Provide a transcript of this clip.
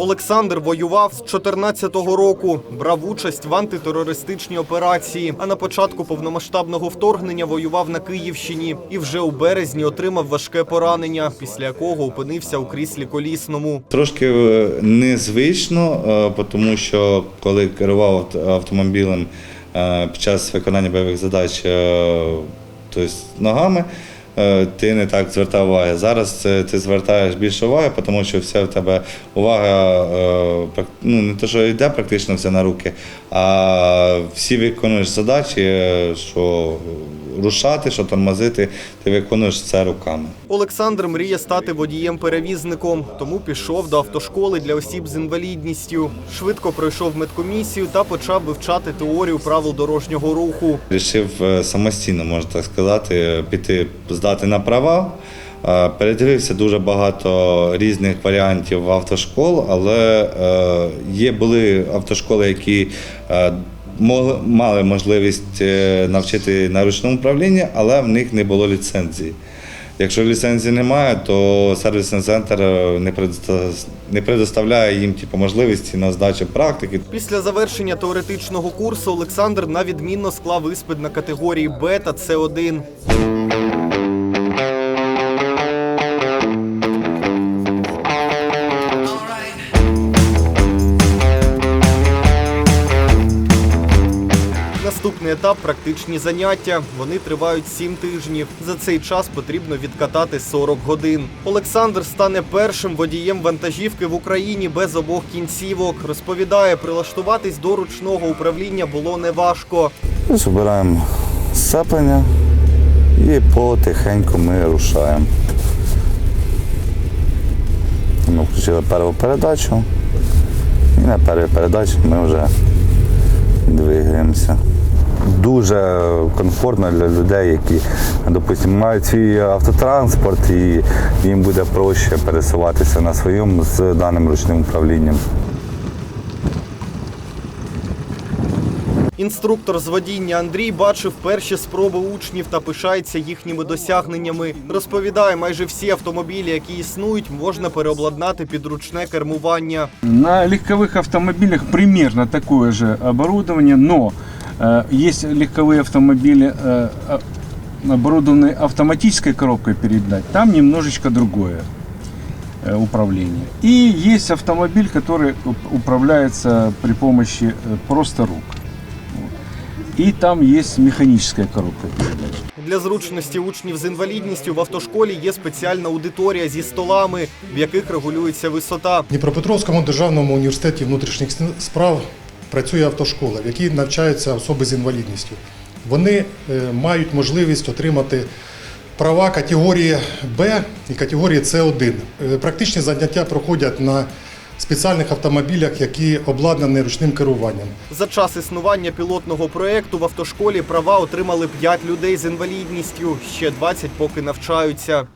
Олександр воював з 14-го року, брав участь в антитерористичній операції. А на початку повномасштабного вторгнення воював на Київщині і вже у березні отримав важке поранення, після якого опинився у кріслі колісному. Трошки е, незвично, е, тому що коли керував автомобілем е, під час виконання бойових задач е, тобто ногами, ти не так звертав уваги. Зараз е, ти звертаєш більше уваги, тому що все в тебе увага е, ну, не те, що йде практично все на руки, а всі виконуєш задачі, е, що рушати, що тормозити, ти виконуєш це руками. Олександр мріє стати водієм-перевізником, тому пішов до автошколи для осіб з інвалідністю. Швидко пройшов медкомісію та почав вивчати теорію правил дорожнього руху. Рішив е, самостійно, можна так сказати, піти здати на права. Е, Передивився дуже багато різних варіантів автошкол, але е, є були автошколи, які мали можливість е, навчити на ручному управлінні, але в них не було ліцензії. Якщо ліцензії немає, то сервісний центр е, не предоста- не предоставляє їм типу, можливості на здачу практики. Після завершення теоретичного курсу Олександр навідмінно склав іспит на категорії Б та С1. Наступний етап практичні заняття. Вони тривають 7 тижнів. За цей час потрібно відкатати 40 годин. Олександр стане першим водієм вантажівки в Україні без обох кінцівок. Розповідає, прилаштуватись до ручного управління було неважко. Збираємо сцеплення і потихеньку ми рушаємо. Ми включили першу передачу і на першій передачі ми вже двигаємося. Дуже комфортно для людей, які, допустимо, мають свій автотранспорт і їм буде проще пересуватися на своєму з даним ручним управлінням. Інструктор з водіння Андрій бачив перші спроби учнів та пишається їхніми досягненнями. Розповідає, майже всі автомобілі, які існують, можна переобладнати під ручне кермування. На легковых автомобилях примерно такое же оборудование, но э, есть легковые автомобили, э, а- оборудованные автоматической коробкой передач, там немножечко другое э, управление. И есть автомобиль, который уп- управляется при помощи э, просто рук. Вот. И там есть механическая коробка передач. Для зручності учнів з інвалідністю в автошколі є спеціальна аудиторія зі столами, в яких регулюється висота. В Дніпропетровському державному університеті внутрішніх справ працює автошкола, в якій навчаються особи з інвалідністю. Вони е, мають можливість отримати права категорії Б і категорії С1. Е, Практичні заняття проходять на спеціальних автомобілях, які обладнані ручним керуванням. За час існування пілотного проєкту в автошколі права отримали 5 людей з інвалідністю, ще 20 поки навчаються.